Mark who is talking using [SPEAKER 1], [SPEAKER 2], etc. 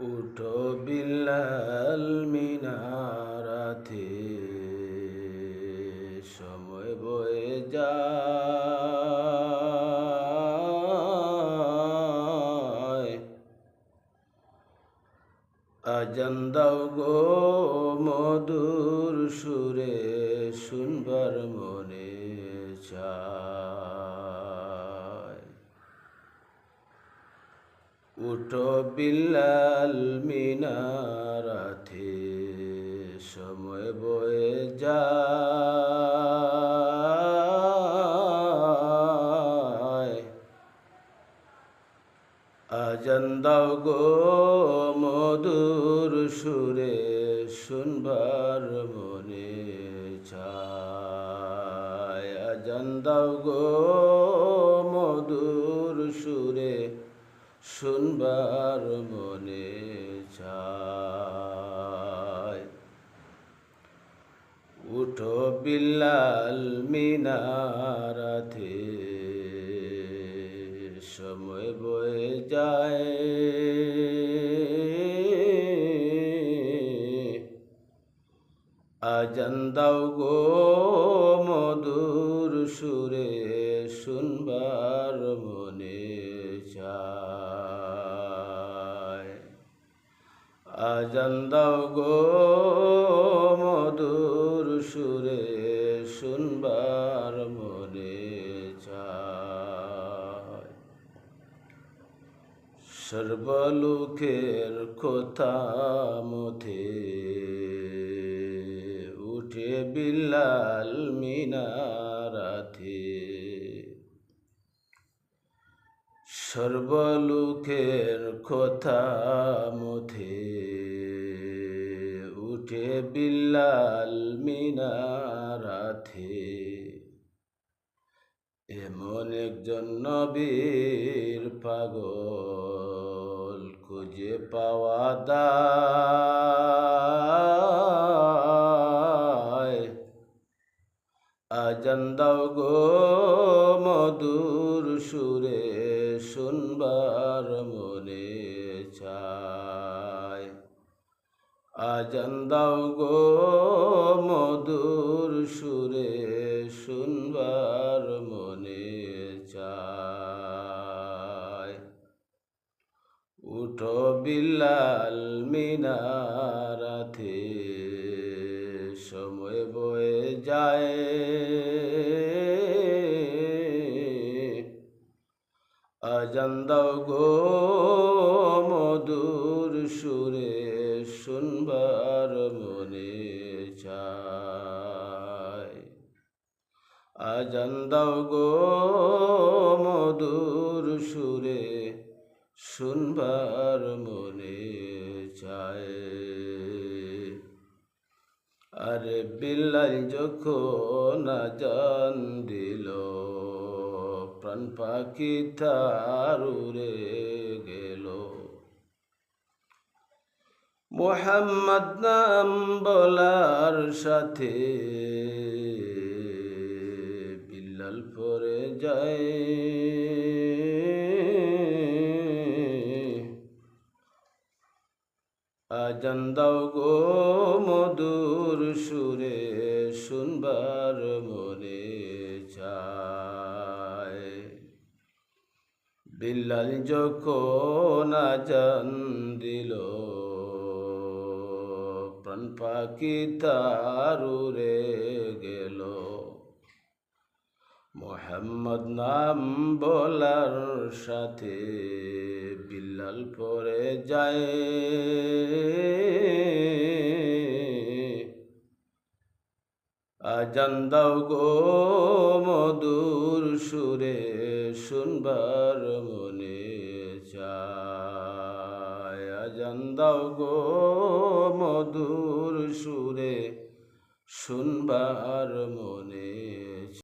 [SPEAKER 1] উঠো বিল্লাল মিনারাতে সময় বয়ে যায়। আজান দাও গো মধুর সুরে শুনবার মনে চায়। উঠো বিল্লাল মিনারাতে, সময় বয়ে যায়। আজান গো মধুর সুরে, শুনবার মনে চায়। আজান দাও গো মধুর সুরে শুনবার মনে চায়। উঠো বিল্লাল মিনারাতে সময় বয়ে যায়। আজান দাও গো মধুর সুরে, শুনবার মনে চায়। আজান দাও গো মধুর সুরে শুনবার মনে চায়। সর্বলোকের কথা মথে উঠে বিল্লাল মিনারাতে সর্বলোকের কথা মথে উঠে বিল্লাল মিনারাতে এমন একজন নবীর পাগল খুঁজে পাওয়া দায় আজান দাও গো মধুর সুরে। শুনবার মনে চায়। আজান দাও গো মধুর সুরে, শুনবার মনে চায়। উঠো বিল্লাল মিনারাতে সময় বয়ে যায়। আজান গো মধুর সুরে শুনবার মনে চায় আজান গো মধুর সুরে শুনবার মনে চায় আরে বিল্লাল যখন আজান দিল প্রাণ পাখি তার উড়ে গেল। মোহাম্মদ নাম বলার সাথে বিল্লাল পরে যায়। আজান দাও গো মধুর সুরে, শুনবার মনে চায়। বিল্লাল যখন আজান দিল, প্রাণ পাখি তার উড়ে গেল। মোহাম্মদ নাম বলার সাথে বিল্লাল পরে যায়। আজান দাও গো মধুর সুরে শুনবার মনে চায়। আজান গো মধুর সুরে শুনবার মনে